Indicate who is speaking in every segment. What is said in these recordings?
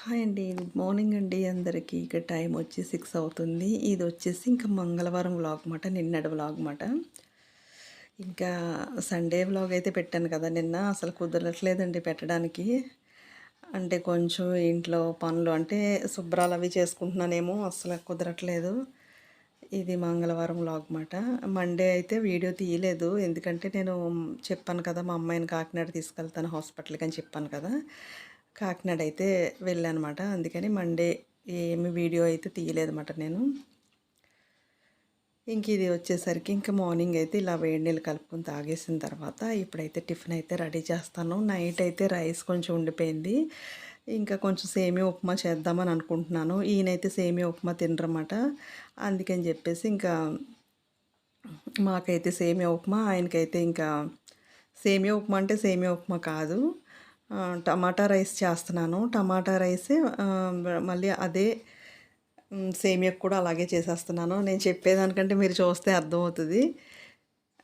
Speaker 1: Hi అండి. Good morning అండి అందరికీ. ఇక టైం వచ్చి సిక్స్ అవుతుంది. ఇది వచ్చేసి ఇంకా మంగళవారం వ్లాగ్ మాట నిన్నటి వ్లాగ్ మాట. ఇంకా సండే వ్లాగ్ అయితే పెట్టాను కదా నిన్న అసలు కుదరట్లేదండి పెట్టడానికి. అంటే కొంచెం ఇంట్లో పనులు అంటే శుభ్రాలు అవి చేసుకుంటున్నానేమో అసలు కుదరట్లేదు. ఇది మంగళవారం వ్లాగ్ మాట. మండే అయితే వీడియో తీయలేదు. ఎందుకంటే నేను చెప్పాను కదా మా అమ్మాయిని కాకినాడ తీసుకెళ్తాను హాస్పిటల్కి అని చెప్పాను కదా. కాకినాడ అయితే వెళ్ళానమాట. అందుకని మండే ఏమి వీడియో అయితే తీయలేదన్నమాట నేను. ఇంక ఇది వచ్చేసరికి ఇంకా మార్నింగ్ అయితే ఇలా వేడి నీళ్ళు కలుపుకొని తాగేసిన తర్వాత ఇప్పుడైతే టిఫిన్ అయితే రెడీ చేస్తాను. నైట్ అయితే రైస్ కొంచెం ఉండిపోయింది. ఇంకా కొంచెం సేమియా ఉప్మా చేద్దామని అనుకుంటున్నాను. ఈయనైతే సేమియా ఉప్మా తినరమాట అందుకని చెప్పేసి ఇంకా మాకైతే సేమియా ఉప్మా ఆయనకైతే ఇంకా సేమియా ఉప్మా అంటే సేమియా ఉప్మా కాదు. టమాటా రైస్ చేస్తున్నాను. టమాటా రైస్ మళ్ళీ అదే సేమియాకు కూడా అలాగే చేసేస్తున్నాను. నేను చెప్పేదానికంటే మీరు చూస్తే అర్థమవుతుంది.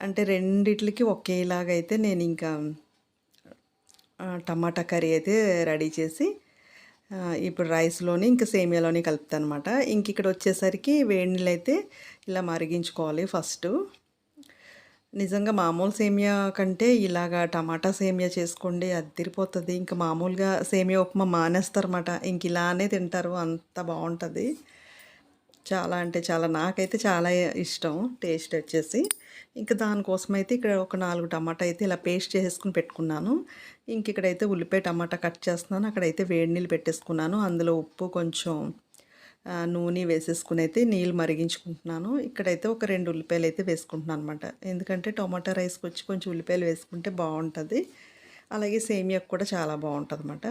Speaker 1: అంటే రెండిట్లకి ఒకేలాగైతే నేను ఇంకా టమాటా కర్రీ అయితే రెడీ చేసి ఇప్పుడు రైస్లోని ఇంకా సేమియాలోని కలుపుతాను అనమాట ఇంక ఇక్కడ వచ్చేసరికి వేడి నీళ్ళు అయితే ఇలా మరిగించుకోవాలి ఫస్ట్. నిజంగా మామూలు సేమియా కంటే ఇలాగా టమాటా సేమియా చేసుకోండి అదిరిపోతుంది ఇంకా మామూలుగా సేమియా ఉప్మా మానేస్తారన్నమాట. ఇంక ఇలానే తింటారు అంత బాగుంటుంది. చాలా అంటే చాలా నాకైతే చాలా ఇష్టం టేస్ట్ వచ్చేసి. ఇంకా దానికోసం అయితే ఇక్కడ ఒక నాలుగు టమాటా అయితే ఇలా పేస్ట్ చేసుకుని పెట్టుకున్నాను. ఇంక ఇక్కడైతే ఉల్లిపాయ టమాటా కట్ చేస్తున్నాను. అక్కడైతే వేడి నీళ్ళు పెట్టేసుకున్నాను. అందులో ఉప్పు కొంచెం నూనె వేసేసుకుని అయితే నీళ్ళు మరిగించుకుంటున్నాను. ఇక్కడైతే ఒక రెండు ఉల్లిపాయలు అయితే వేసుకుంటున్నాను అనమాట ఎందుకంటే టొమాటో రైస్కి వచ్చి కొంచెం ఉల్లిపాయలు వేసుకుంటే బాగుంటుంది. అలాగే సేమియాకు కూడా చాలా బాగుంటుంది అనమాట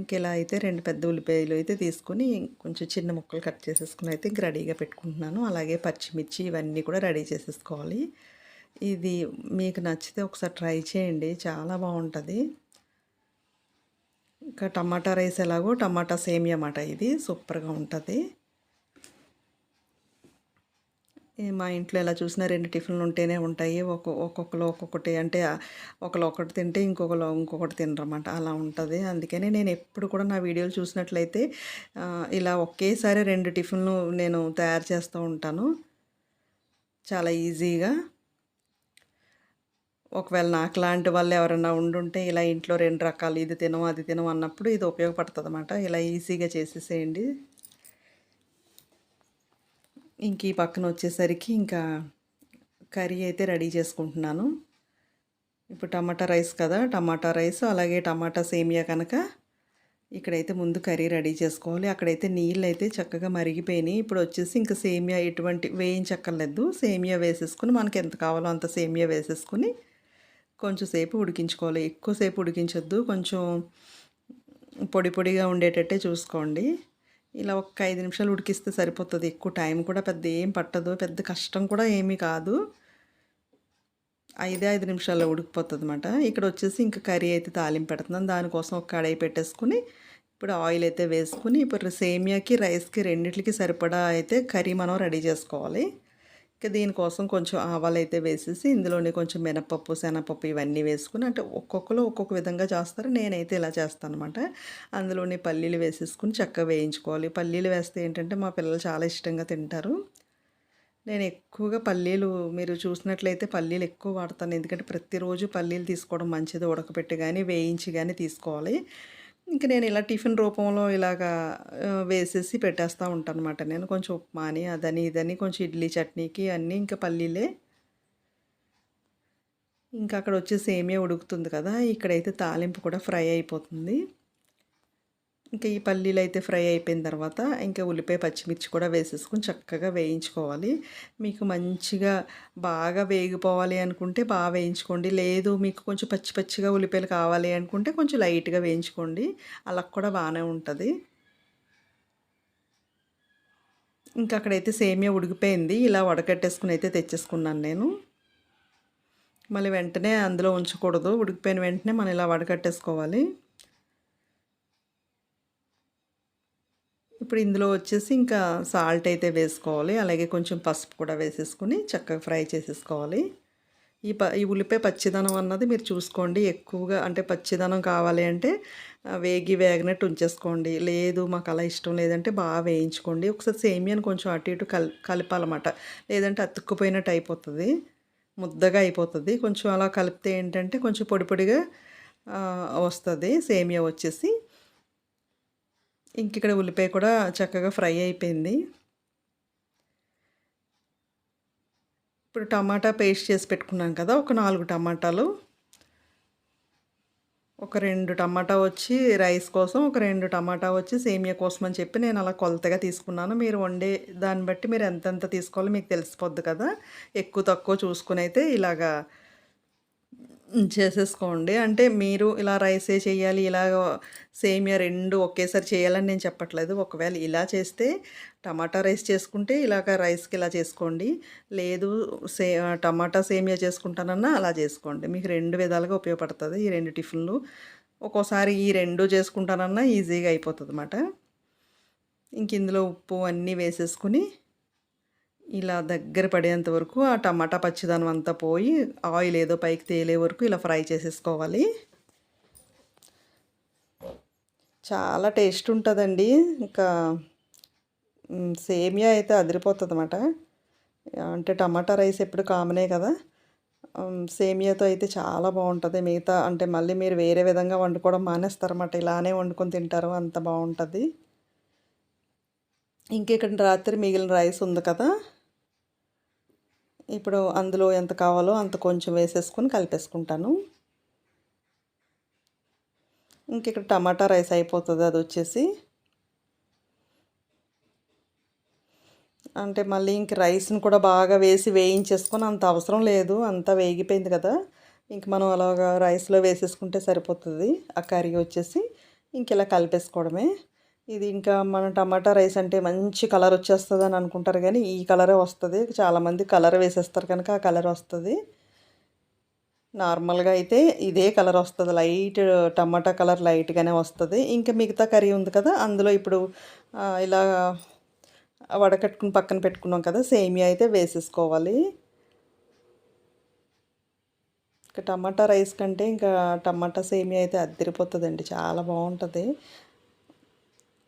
Speaker 1: ఇంకెలా అయితే రెండు పెద్ద ఉల్లిపాయలు అయితే తీసుకొని కొంచెం చిన్న ముక్కలు కట్ చేసేసుకుని అయితే ఇంక రెడీగా పెట్టుకుంటున్నాను. అలాగే పచ్చిమిర్చి ఇవన్నీ కూడా రెడీ చేసేసుకోవాలి. ఇది మీకు నచ్చితే ఒకసారి ట్రై చేయండి. చాలా బాగుంటుంది. ఇంకా టమాటా రైస్ ఎలాగో టమాటా సేమియా అన్నమాట ఇది. సూపర్గా ఉంటుంది. మా ఇంట్లో ఎలా చూసినా రెండు టిఫిన్లు ఉంటేనే ఉంటాయి. ఒక ఒక్కొక్కరు ఒక్కొక్కటి అంటే ఒకరు ఒకటి తింటే ఇంకొకరు ఇంకొకటి తినరమాట అలా ఉంటుంది. అందుకనే నేను ఎప్పుడు కూడా నా వీడియోలు చూసినట్లయితే ఇలా ఒకేసారి రెండు టిఫిన్లు నేను తయారు చేస్తూ ఉంటాను. చాలా ఈజీగా. ఒకవేళ నాకు లాంటి వాళ్ళు ఎవరైనా ఉండుంటే ఇలా ఇంట్లో రెండు రకాలు ఇది తినం అది తినం అన్నప్పుడు ఇది ఉపయోగపడుతుంది అనమాట ఇలా ఈజీగా చేసేసేయండి. ఇంక ఈ పక్కన వచ్చేసరికి ఇంకా కర్రీ అయితే రెడీ చేసుకుంటున్నాను. ఇప్పుడు టమాటా రైస్ కదా టమాటా రైస్ అలాగే టమాటా సేమియా కనుక ఇక్కడైతే ముందు కర్రీ రెడీ చేసుకోవాలి. అక్కడైతే నీళ్ళు అయితే చక్కగా మరిగిపోయినాయి. ఇప్పుడు వచ్చేసి ఇంకా సేమియా ఎటువంటి వేయించక్కర్లేదు. సేమియా వేసేసుకుని మనకి ఎంత కావాలో అంత సేమియా వేసేసుకుని కొంచెంసేపు ఉడికించుకోవాలి. ఎక్కువసేపు ఉడికించొద్దు. కొంచెం పొడి పొడిగా ఉండేటట్టే చూసుకోండి. ఇలా ఒక ఐదు నిమిషాలు ఉడికిస్తే సరిపోతుంది. ఎక్కువ టైం కూడా పెద్ద ఏం పట్టదు. పెద్ద కష్టం కూడా ఏమీ కాదు. ఐదే ఐదు నిమిషాల్లో ఉడికిపోతుంది అనమాట ఇక్కడ వచ్చేసి ఇంకా కర్రీ అయితే తాలింపు పెడుతున్నాను దానికోసం ఒక కడాయి పెట్టేసుకుని ఇప్పుడు ఆయిల్ అయితే వేసుకుని ఇప్పుడు సేమియాకి రైస్కి రెండింటికి సరిపడా అయితే కర్రీ మనం రెడీ చేసుకోవాలి. ఇంకా దీనికోసం కొంచెం ఆవాలు అయితే వేసేసి ఇందులోనే కొంచెం మినపప్పు శనగపప్పు ఇవన్నీ వేసుకుని అంటే ఒక్కొక్కరు ఒక్కొక్క విధంగా చేస్తారు. నేనైతే ఇలా చేస్తాను అనమాట అందులోనే పల్లీలు వేసేసుకుని చక్కగా వేయించుకోవాలి. పల్లీలు వేస్తే ఏంటంటే మా పిల్లలు చాలా ఇష్టంగా తింటారు. నేను ఎక్కువగా పల్లీలు మీరు చూసినట్లయితే పల్లీలు ఎక్కువ వాడతాను. ఎందుకంటే ప్రతిరోజు పల్లీలు తీసుకోవడం మంచిది. ఉడకపెట్టి కానీ వేయించి కానీ తీసుకోవాలి. ఇంకా నేను ఇలా టిఫిన్ రూపంలో ఇలాగా వేసేసి పెట్టేస్తూ ఉంటాను అనమాట నేను కొంచెం ఉప్మాని అదని ఇదని కొంచెం ఇడ్లీ చట్నీకి అన్నీ ఇంకా పల్లీలే. ఇంకా అక్కడ వచ్చి సేమియా ఉడుకుతుంది కదా ఇక్కడైతే తాలింపు కూడా ఫ్రై అయిపోతుంది. ఇంకా ఈ పల్లీలు అయితే ఫ్రై అయిపోయిన తర్వాత ఇంకా ఉల్లిపాయ పచ్చిమిర్చి కూడా వేసేసుకొని చక్కగా వేయించుకోవాలి. మీకు మంచిగా బాగా వేగిపోవాలి అనుకుంటే బాగా వేయించుకోండి. లేదు మీకు కొంచెం పచ్చి పచ్చిగా ఉల్లిపాయలు కావాలి అనుకుంటే కొంచెం లైట్గా వేయించుకోండి. అలా కూడా బాగానే ఉంటుంది. ఇంకా అక్కడైతే సేమియా ఉడికిపోయింది. ఇలా వడకట్టేసుకుని అయితే తెచ్చేసుకున్నాను నేను. మళ్ళీ వెంటనే అందులో ఉంచకూడదు. ఉడికిపోయిన వెంటనే మనం ఇలా వడకట్టేసుకోవాలి. ఇప్పుడు ఇందులో వచ్చేసి ఇంకా సాల్ట్ అయితే వేసుకోవాలి. అలాగే కొంచెం పసుపు కూడా వేసేసుకొని చక్కగా ఫ్రై చేసేసుకోవాలి. ఈ ప ఈ ఉల్లిపాయ పచ్చిదనం అన్నది మీరు చూసుకోండి. ఎక్కువగా అంటే పచ్చిదనం కావాలి అంటే వేగి వేగనట్టు ఉంచేసుకోండి. లేదు మాకు అలా ఇష్టం లేదంటే బాగా వేయించుకోండి. ఒకసారి సేమియాని కొంచెం అటు ఇటు కల్ కలపాలన్నమాట. లేదంటే అతుక్కుపోయినట్టు అయిపోతుంది. ముద్దగా అయిపోతుంది. కొంచెం అలా కలిపితే ఏంటంటే కొంచెం పొడి పొడిగా వస్తుంది. సేమియా వచ్చేసి ఇంక ఇక్కడ ఉల్లిపాయ కూడా చక్కగా ఫ్రై అయిపోయింది. ఇప్పుడు టమాటా పేస్ట్ చేసి పెట్టుకున్నాం కదా ఒక నాలుగు టమాటాలు. ఒక రెండు టమాటా వచ్చి రైస్ కోసం ఒక రెండు టమాటా వచ్చి సేమియా కోసం అని చెప్పి నేను అలా కొలతగా తీసుకున్నాను. మీరు వండే దాన్ని బట్టి మీరు ఎంతెంత తీసుకోవాలో మీకు తెలిసిపోద్ది కదా. ఎక్కువ తక్కువ చూసుకుని అయితే ఇలాగా చేసేసుకోండి. అంటే మీరు ఇలా రైసే చేయాలి ఇలా సేమియా రెండు ఒకేసారి చేయాలని నేను చెప్పట్లేదు. ఒకవేళ ఇలా చేస్తే టమాటా రైస్ చేసుకుంటే ఇలాగ రైస్కి ఇలా చేసుకోండి. లేదు సే టమాటా సేమియా చేసుకుంటానన్నా అలా చేసుకోండి. మీకు రెండు విధాలుగా ఉపయోగపడుతుంది. ఈ రెండు టిఫిన్లు. ఒక్కోసారి ఈ రెండు చేసుకుంటానన్నా ఈజీగా అయిపోతుంది అన్నమాట ఇంక ఇందులో ఉప్పు అన్నీ వేసేసుకుని ఇలా దగ్గర పడేంత వరకు ఆ టమాటా పచ్చిదనం అంతా పోయి ఆయిల్ ఏదో పైకి తేలే వరకు ఇలా ఫ్రై చేసేసుకోవాలి. చాలా టేస్ట్ ఉంటుందండి. ఇంకా సేమియా అయితే అదిరిపోతుంది అనమాట అంటే టమాటా రైస్ ఎప్పుడు కామనే కదా. సేమియాతో అయితే చాలా బాగుంటుంది. మిగతా అంటే మళ్ళీ మీరు వేరే విధంగా వండుకోవడం మానేస్తారన్నమాట. ఇలానే వండుకొని తింటారు అంత బాగుంటుంది. ఇంక ఇక్కడ రాత్రి మిగిలిన రైస్ ఉంది కదా. ఇప్పుడు అందులో ఎంత కావాలో అంత కొంచెం వేసేసుకొని కలిపేసుకుంటాను. ఇంక ఇక్కడ టమాటా రైస్ అయిపోతుంది అది వచ్చేసి. అంటే మళ్ళీ ఇంక రైస్ని కూడా బాగా వేసి వేయించేసుకొని అంత అవసరం లేదు అంతా వేగిపోయింది కదా. ఇంక మనం అలాగా రైస్లో వేసేసుకుంటే సరిపోతుంది. ఆ కర్రీ వచ్చేసి ఇంక ఇలా కలిపేసుకోవడమే. ఇది ఇంకా మన టమాటా రైస్ అంటే మంచి కలర్ వచ్చేస్తుంది అని అనుకుంటారు కానీ ఈ కలరే వస్తుంది. చాలామంది కలర్ వేసేస్తారు కనుక ఆ కలర్ వస్తుంది. నార్మల్గా అయితే ఇదే కలర్ వస్తుంది. లైట్ టమాటా కలర్ లైట్గానే వస్తుంది. ఇంకా మిగతా కర్రీ ఉంది కదా అందులో ఇప్పుడు ఇలా వడకట్టుకుని పక్కన పెట్టుకున్నాం కదా సేమియా అయితే వేసేసుకోవాలి. ఇంకా టమాటా రైస్ కంటే ఇంకా టమాటా సేమియా అయితే అద్దరిపోతుందండి. చాలా బాగుంటుంది.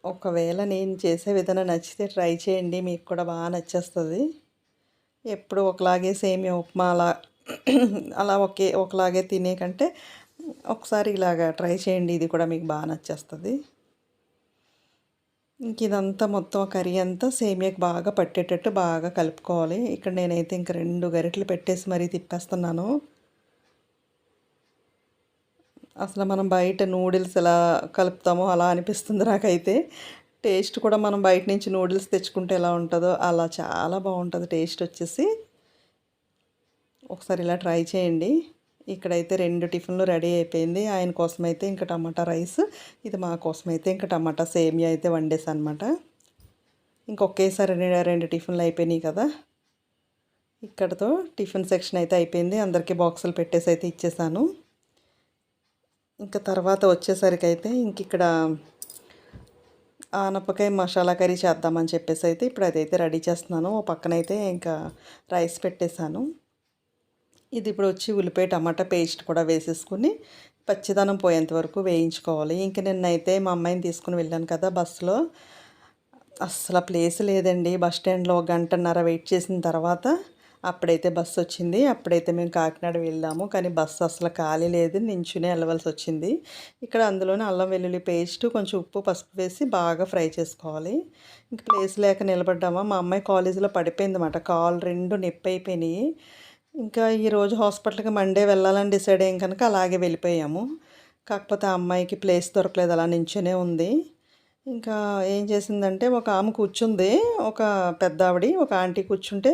Speaker 1: ఒకవేళ నేను చేసే విధానం నచ్చితే ట్రై చేయండి. మీకు కూడా బాగా నచ్చేస్తుంది. ఎప్పుడు ఒకలాగే సేమియా ఉప్మా అలా అలా ఒకే ఒకలాగే తినే కంటే ఒకసారి ఇలాగా ట్రై చేయండి. ఇది కూడా మీకు బాగా నచ్చేస్తుంది. ఇంక ఇదంతా మొత్తం కర్రీ అంతా సేమియాకి బాగా పట్టేటట్టు బాగా కలుపుకోవాలి. ఇక్కడ నేనైతే ఇంక రెండు గరిటలు పెట్టేసి మరీ తిప్పేస్తున్నాను. అసలు మనం బయట నూడిల్స్ ఎలా కలుపుతామో అలా అనిపిస్తుంది నాకైతే. టేస్ట్ కూడా మనం బయట నుంచి నూడిల్స్ తెచ్చుకుంటే ఎలా ఉంటుందో అలా చాలా బాగుంటుంది టేస్ట్ వచ్చేసి. ఒకసారి ఇలా ట్రై చేయండి. ఇక్కడైతే రెండు టిఫిన్లు రెడీ అయిపోయింది. ఆయన కోసం అయితే ఇంకా టమాటా రైస్ ఇది మా కోసం అయితే ఇంకా టమాటా సేమియా అయితే వండేసనమాట అనమాట ఇంకొకేసారి రెండు రెండు టిఫిన్లు అయిపోయినాయి కదా. ఇక్కడతో టిఫిన్ సెక్షన్ అయితే అయిపోయింది. అందరికీ బాక్సులు పెట్టేసి అయితే ఇచ్చేసాను. ఇంకా తర్వాత వచ్చేసరికి అయితే ఇంక ఇక్కడ ఆనపకాయ మసాలా కర్రీ చేద్దామని చెప్పేసి అయితే ఇప్పుడు అదైతే రెడీ చేస్తున్నాను. ఓ పక్కనైతే ఇంకా రైస్ పెట్టేశాను. ఇది ఇప్పుడు వచ్చి ఉల్లిపాయ టమాటా పేస్ట్ కూడా వేసేసుకుని పచ్చిదనం పోయేంత వరకు వేయించుకోవాలి. ఇంక నిన్నైతే మా అమ్మాయిని తీసుకుని వెళ్ళాను కదా బస్సులో. అస్సలు ప్లేస్ లేదండి. బస్ స్టాండ్లో గంటన్నర వెయిట్ చేసిన తర్వాత అప్పుడైతే బస్సు వచ్చింది. అప్పుడైతే మేము కాకినాడ వెళ్ళాము. కానీ బస్సు అసలు ఖాళీ లేదు. నించునే వెళ్ళవలసి వచ్చింది. ఇక్కడ అందులోనే అల్లం వెల్లుల్లి పేస్ట్ కొంచెం ఉప్పు పసుపు వేసి బాగా ఫ్రై చేసుకోవాలి. ఇంక ప్లేస్ లేక నిలబడ్డామా. మా అమ్మాయి కాలేజీలో పడిపోయింది అన్నమాట కాలు రెండు నొప్పి అయిపోయినాయి. ఇంకా ఈరోజు హాస్పిటల్కి మండే వెళ్ళాలని డిసైడ్ అయ్యాం కనుక అలాగే వెళ్ళిపోయాము. కాకపోతే ఆ అమ్మాయికి ప్లేస్ దొరకలేదు. అలా నించునే ఉంది. ఇంకా ఏం చేసిందంటే ఒక ఆమె కూర్చుంది ఒక పెద్ద ఆవిడ ఒక ఆంటీ కూర్చుంటే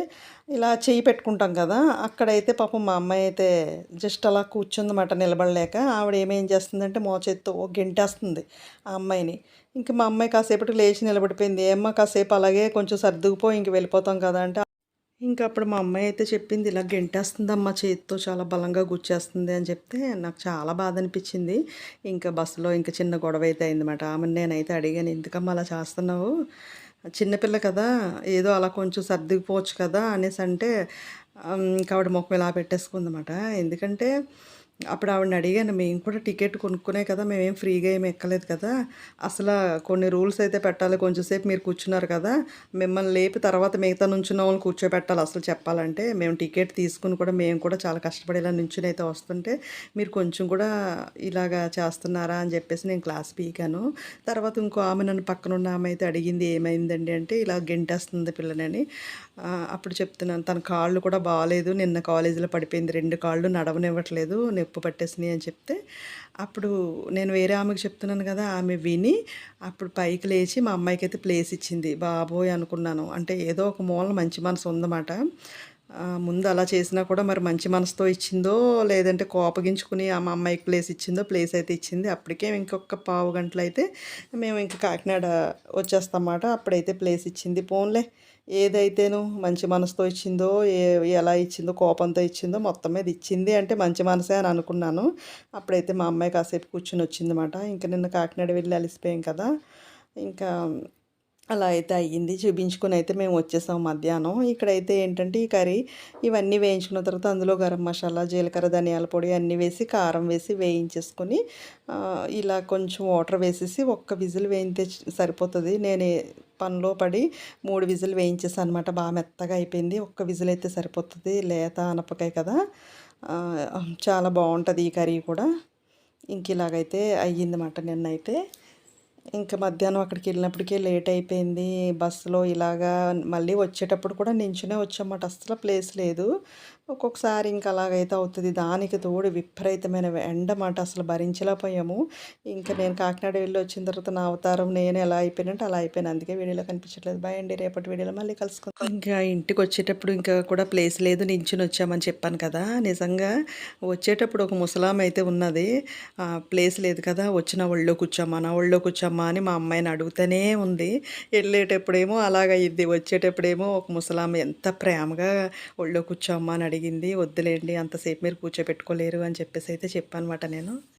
Speaker 1: ఇలా చేయి పెట్టుకుంటాం కదా అక్కడైతే పాపం మా అమ్మాయి అయితే జస్ట్ అలా కూర్చుందన్నమాట నిలబడలేక. ఆవిడ ఏమేం చేస్తుందంటే మోచేత్తో గెంటేస్తుంది ఆ అమ్మాయిని. ఇంక మా అమ్మాయి కాసేపటికి లేచి నిలబడిపోయింది. ఏమ్మా కాసేపు అలాగే కొంచెం సర్దుకుపో ఇంక వెళ్ళిపోతాం కదా అంటే ఇంకా అప్పుడు మా అమ్మాయి అయితే చెప్పింది ఇలా గెంటేస్తుందమ్మా చేతితో చాలా బలంగా గుచ్చేస్తుంది అని చెప్తే నాకు చాలా బాధ అనిపించింది. ఇంకా బస్సులో ఇంకా చిన్న గొడవ అయితే అయిందన్నమాట. ఆమె నేనైతే అడిగాను ఎందుకమ్మా అలా చేస్తున్నావు? చిన్నపిల్ల కదా ఏదో అలా కొంచెం సర్దిపోవచ్చు కదా అనేసి అంటే ఇంకా ఆవిడ ముఖం ఇలా పెట్టేసుకుందన్నమాట. ఎందుకంటే అప్పుడు ఆవిడని అడిగాను మేము కూడా టికెట్ కొనుక్కునే కదా మేమేం ఫ్రీగా ఏమి ఎక్కలేదు కదా. అసలు కొన్ని రూల్స్ అయితే పెట్టాలి కొంచెంసేపు మీరు కూర్చున్నారు కదా. మిమ్మల్ని లేపి తర్వాత మిగతా నుంచున్న వాళ్ళని కూర్చోబెట్టాలి అసలు చెప్పాలంటే. మేము టికెట్ తీసుకుని కూడా మేము కూడా చాలా కష్టపడి ఇలా నుంచుని అయితే వస్తుంటే మీరు కొంచెం కూడా ఇలాగా చేస్తున్నారా అని చెప్పేసి నేను క్లాస్ పీకాను. తర్వాత ఇంకో ఆమె నన్ను పక్కన ఉన్న ఆమె అయితే అడిగింది ఏమైందండి? అంటే ఇలా గెంటేస్తుంది పిల్లని. అప్పుడు చెప్తున్నాను తన కాళ్ళు కూడా బాగాలేదు నిన్న కాలేజీలో పడిపోయింది రెండు కాళ్ళు నడవనివ్వట్లేదు ఉప్పు పట్టేసినాయి అని చెప్తే అప్పుడు నేను వేరే ఆమెకు చెప్తున్నాను కదా ఆమె విని అప్పుడు పైకి లేచి మా అమ్మాయికి అయితే ప్లేస్ ఇచ్చింది. బాబోయ్ అనుకున్నాను. అంటే ఏదో ఒక మూల మంచి మనసు ఉందన్నమాట. ముందు అలా చేసినా కూడా మరి మంచి మనసుతో ఇచ్చిందో లేదంటే కోపగించుకుని ఆ మా అమ్మాయికి ప్లేస్ ఇచ్చిందో ప్లేస్ అయితే ఇచ్చింది. అప్పటికే ఇంకొక పావు గంటలు అయితే మేము ఇంకా కాకినాడ వచ్చేస్తామాట. అప్పుడైతే ప్లేస్ ఇచ్చింది. పోన్లే ఏదైతేను మంచి మనసుతో ఇచ్చిందో ఏ ఎలా ఇచ్చిందో కోపంతో ఇచ్చిందో మొత్తం మీద ఇచ్చింది అంటే మంచి మనసే అని అనుకున్నాను. అప్పుడైతే మా అమ్మాయి కాసేపు కూర్చుని వచ్చిందన్నమాట. ఇంకా నిన్న కాకినాడ వెళ్ళి అలసిపోయాం కదా. ఇంకా అలా అయితే అయ్యింది. చూపించుకొని అయితే మేము వచ్చేసాం మధ్యాహ్నం. ఇక్కడైతే ఏంటంటే ఈ కర్రీ ఇవన్నీ వేయించుకున్న తర్వాత అందులో గరం మసాలా జీలకర్ర ధనియాల పొడి అన్నీ వేసి కారం వేసి వేయించేసుకొని ఇలా కొంచెం వాటర్ వేసేసి ఒక్క విజిల్ వేయితే సరిపోతుంది. నేను పనిలో పడి మూడు విజిల్ వేయించేసాను అనమాట బాగా మెత్తగా అయిపోయింది. ఒక్క విజిల్ అయితే సరిపోతుంది. లేత అనపకాయ కదా. చాలా బాగుంటుంది ఈ కర్రీ కూడా. ఇంక ఇలాగైతే అయ్యిందన్నమాట నిన్నైతే. ఇంకా మధ్యాహ్నం అక్కడికి వెళ్ళినప్పటికే లేట్ అయిపోయింది. బస్సులో ఇలాగా మళ్ళీ వచ్చేటప్పుడు కూడా నించునే వచ్చామాట అస్సలు ప్లేస్ లేదు. ఒక్కొక్కసారి ఇంకా అలాగైతే అవుతుంది. దానికి తోడు విపరీతమైన ఎండమాట అసలు భరించలేకపోయాము ఇంకా నేను కాకినాడ వెళ్ళి వచ్చిన తర్వాత నా అవతారం నేను ఎలా అయిపోయినట్టు అలా అయిపోయాను. అందుకే వీడియోలో కనిపించట్లేదు. బాయ్ అండి. రేపటి వీడియోలో మళ్ళీ కలుసుకుందాం. ఇంకా ఇంటికి వచ్చేటప్పుడు ఇంకా కూడా ప్లేస్ లేదు. నించుని వచ్చామని చెప్పాను కదా. నిజంగా వచ్చేటప్పుడు ఒక ముసలాం అయితే ఉన్నది. ప్లేస్ లేదు కదా. వచ్చిన ఒళ్ళో కూర్చోమ్మా నా ఒళ్ళో కూర్చోమ్మా అని మా అమ్మాయిని అడుగుతూనే ఉంది. వెళ్ళేటప్పుడేమో అలాగ ఇది వచ్చేటప్పుడేమో ఒక ముసలాం ఎంత ప్రేమగా ఒళ్ళో కూర్చోమ్మా అని అడిగింది వద్దులేండి అంతసేపు మీరు కూర్చోపెట్టుకోలేరు అని చెప్పేసి అయితే చెప్పానమాట నేను.